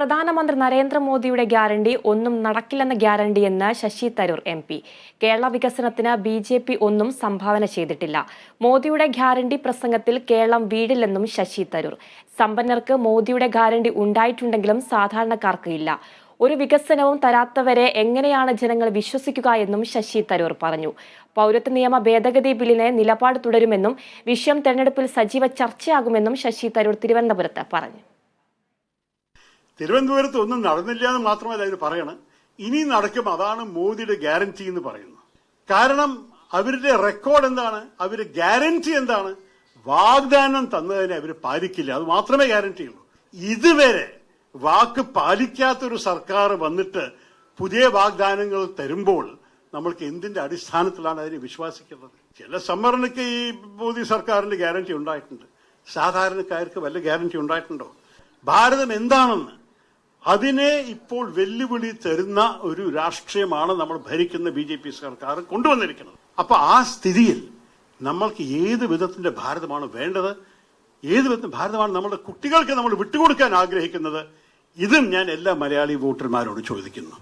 പ്രധാനമന്ത്രി നരേന്ദ്രമോദിയുടെ ഗ്യാരണ്ടി ഒന്നും നടക്കില്ലെന്ന ഗ്യാരണ്ടിയെന്ന് ശശി തരൂർ എം പി. കേരള വികസനത്തിന് ബി ജെ പി ഒന്നും സംഭാവന ചെയ്തിട്ടില്ല. മോദിയുടെ ഗ്യാരണ്ടി പ്രസംഗത്തിൽ കേരളം വീടില്ലെന്നും ശശി തരൂർ. സമ്പന്നർക്ക് മോദിയുടെ ഗ്യാരണ്ടി ഉണ്ടായിട്ടുണ്ടെങ്കിലും സാധാരണക്കാർക്ക് ഇല്ല. ഒരു വികസനവും തരാത്തവരെ എങ്ങനെയാണ് ജനങ്ങൾ വിശ്വസിക്കുക എന്നും ശശി തരൂർ പറഞ്ഞു. പൗരത്വ നിയമ ഭേദഗതി ബില്ലിനെ നിലപാട് തുടരുമെന്നും വിഷയം തെരഞ്ഞെടുപ്പിൽ സജീവ ചർച്ചയാകുമെന്നും ശശി തരൂർ തിരുവനന്തപുരത്ത് പറഞ്ഞു. തിരുവനന്തപുരത്ത് ഒന്നും നടന്നില്ല എന്ന് മാത്രമല്ല ഇത് പറയണം. ഇനി നടക്കും അതാണ് മോദിയുടെ ഗ്യാരണ്ടി എന്ന് പറയുന്നത്. കാരണം അവരുടെ റെക്കോർഡ് എന്താണ്? അവർ ഗ്യാരണ്ടി എന്താണ്? വാഗ്ദാനം തന്നതിനെ അവർ പാലിക്കില്ല. അത് മാത്രമേ ഗ്യാരണ്ടി ഉള്ളൂ. ഇതുവരെ വാക്ക് പാലിക്കാത്തൊരു സർക്കാർ വന്നിട്ട് പുതിയ വാഗ്ദാനങ്ങൾ തരുമ്പോൾ നമ്മൾക്ക് എന്തിന്റെ അടിസ്ഥാനത്തിലാണ് അതിനെ വിശ്വസിക്കുന്നത്? ചില സംവരണയ്ക്ക് ഈ മോദി സർക്കാരിന്റെ ഗ്യാരണ്ടി ഉണ്ടായിട്ടുണ്ട്. സാധാരണക്കാർക്ക് വല്ല ഗ്യാരണ്ടി ഉണ്ടായിട്ടുണ്ടോ? ഭാരതം എന്താണെന്ന് അതിനെ ഇപ്പോൾ വെല്ലുവിളി തരുന്ന ഒരു രാഷ്ട്രീയമാണ് നമ്മൾ ഭരിക്കുന്ന ബി ജെ പി സർക്കാർ കൊണ്ടുവന്നിരിക്കുന്നത്. അപ്പൊ ആ സ്ഥിതിയിൽ നമ്മൾക്ക് ഏത് വിധത്തിന്റെ ഭാരതമാണ് വേണ്ടത്? ഏത് വിധത്തിന്റെ ഭാരതമാണ് നമ്മുടെ കുട്ടികൾക്ക് നമ്മൾ വിട്ടുകൊടുക്കാൻ ആഗ്രഹിക്കുന്നത്? ഇതും ഞാൻ എല്ലാ മലയാളി വോട്ടർമാരോട് ചോദിക്കുന്നു.